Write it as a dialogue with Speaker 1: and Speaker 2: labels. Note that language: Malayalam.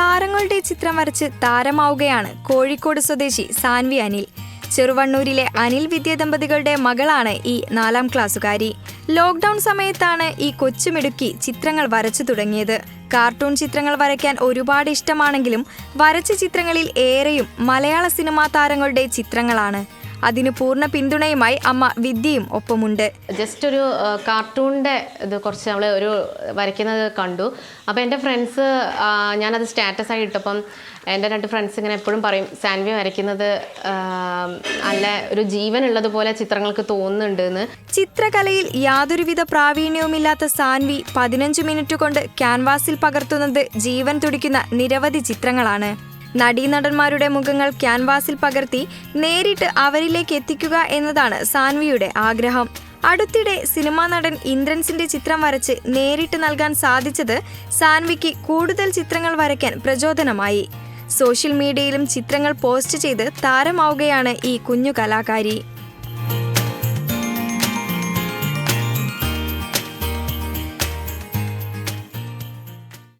Speaker 1: പാവകളുടെ ചിത്രം വരച്ച് താരമാവുകയാണ് കോഴിക്കോട് സ്വദേശി സാൻവി അനിൽ. ചെറുവണ്ണൂരിലെ അനിൽ വിദ്യ ദമ്പതികളുടെ മകളാണ് ഈ നാലാം ക്ലാസ്സുകാരി. ലോക്ക്ഡൌൺ സമയത്താണ് ഈ കൊച്ചുമിടുക്കി ചിത്രങ്ങൾ വരച്ചു തുടങ്ങിയത്. കാർട്ടൂൺ ചിത്രങ്ങൾ വരയ്ക്കാൻ ഒരുപാട് ഇഷ്ടമാണെങ്കിലും വരച്ച ചിത്രങ്ങളിൽ ഏറെയും മലയാള സിനിമാ താരങ്ങളുടെ ചിത്രങ്ങളാണ്. അതിന് പൂർണ പിന്തുണയുമായി അമ്മ വിദ്യയും ഒപ്പമുണ്ട്.
Speaker 2: ജസ്റ്റ് ഒരു കാർട്ടൂണിന്റെ ഇത് കുറച്ച് നമ്മൾ ഒരു വരയ്ക്കുന്നത് കണ്ടു. അപ്പോൾ എന്റെ ഫ്രണ്ട്സ് ഞാനത് സ്റ്റാറ്റസ് ആയി ഇട്ടപ്പം എന്റെ രണ്ട് ഫ്രണ്ട്സ് ഇങ്ങനെ എപ്പോഴും പറയും സാൻവി വരയ്ക്കുന്നത് നല്ല ഒരു ജീവൻ ഉള്ളതുപോലെ ചിത്രങ്ങൾക്ക് തോന്നുന്നുണ്ട് എന്ന്
Speaker 1: ചിത്രകലയിൽ യാതൊരുവിധ പ്രാവീണ്യവുമില്ലാത്ത സാൻവി പതിനഞ്ച് മിനിറ്റ് കൊണ്ട് ക്യാൻവാസിൽ പകർത്തുന്നത് ജീവൻ തുടിക്കുന്ന നിരവധി ചിത്രങ്ങളാണ്. നടീനടന്മാരുടെ മുഖങ്ങൾ ക്യാൻവാസിൽ പകർത്തി നേരിട്ട് അവരിലേക്ക് എത്തിക്കുക എന്നതാണ് സാൻവിയുടെ ആഗ്രഹം. അടുത്തിടെ സിനിമാ നടൻ ഇന്ദ്രൻസിന്റെ ചിത്രം വരച്ച് നേരിട്ട് നൽകാൻ സാധിച്ചത് സാൻവിക്ക് കൂടുതൽ ചിത്രങ്ങൾ വരയ്ക്കാൻ പ്രചോദനമായി. സോഷ്യൽ മീഡിയയിലും ചിത്രങ്ങൾ പോസ്റ്റ് ചെയ്ത് താരമാവുകയാണ് ഈ കുഞ്ഞു കലാകാരി.